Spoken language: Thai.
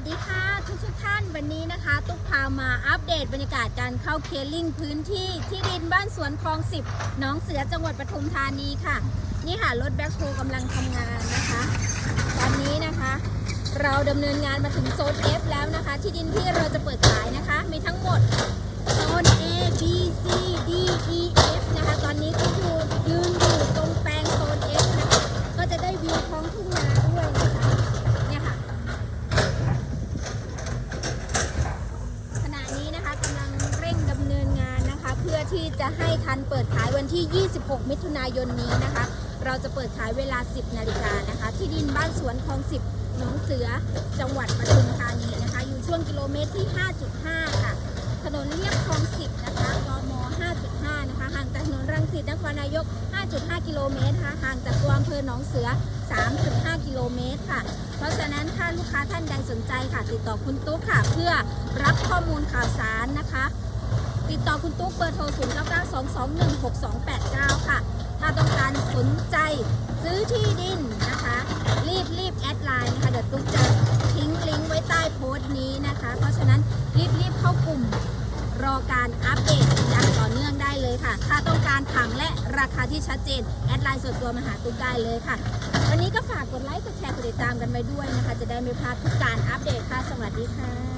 วัสดีค่ะทุกทุกท่านวันนี้นะคะ ตุ๊กพามาอัปเดตบรรยากาศการเข้าเคลียร์ลิงพื้นที่ที่ดินบ้านสวนคลองสิบน้องเสือจังหวัดปทุมธานีค่ะ นี่ค่ะรถแบ็คโฮกำลังทำงานนะคะ ตอนนี้นะคะ เราดำเนินงานมาถึงโซน F แล้วนะคะ ที่ดินที่เราจะเปิดขายนะคะ มีทั้งหมดโซน A B C D E F นะคะ ตอนนี้ก็อยู่ยืนอยู่ตรงแปลงโซน F นะคะ ก็จะได้วิวท้องทุ่งนาด้วยนะคะ เนี่ยค่ะ ขณะนี้นะคะกำลังเร่งดำเนินงานนะคะ เพื่อ ที่จะให้ทันเปิดขายวันที่ 26 มิถุนายนนี้นะคะ เราจะเปิดขายเวลา 10 นาฬิกานะคะ ที่ดินบ้านสวนคลอง 10 หนองเสือ จังหวัดปทุมธานีนะคะ อยู่ช่วงกิโลเมตรที่ 5.5 ค่ะ ถนนเลียบคลอง 10 นะคะกม 5.5 นะคะ ห่างจากถนนรังสิตนครนายก 5.5 กิโลเมตรนะคะห่างจากตัวอำเภอหนองเสือ 3.5 กิโลเมตรค่ะ เพราะฉะนั้นถ้าลูกค้าท่านใดสนใจค่ะ ติดต่อคุณตุ๊กค่ะ เพื่อรับข้อมูลข่าวสารนะคะติดต่อคุณตุ๊กเบอร์โทร 0 9 9 2 2 1 6 2 8 9 ค่ะ ถ้าต้องการสนใจซื้อที่ดินนะคะ รีบรีบแอดไลน์นะคะ เดี๋ยวตุ๊กจะทิ้งลิงก์ไว้ใต้โพสต์นี้นะคะ เพราะฉะนั้นรีบรีบเข้ากลุ่มรอการอัปเดตอย่างต่อเนื่องได้เลยค่ะ ถ้าต้องการผังและราคาที่ชัดเจน แอดไลน์ส่วนตัวมาหาตุ๊กได้เลยค่ะ วันนี้ก็ฝากกดไลค์ กดแชร์ กดติดตามกันไว้ด้วยนะคะ จะได้ไม่พลาดทุกการอัปเดตค่ะ สวัสดีค่ะ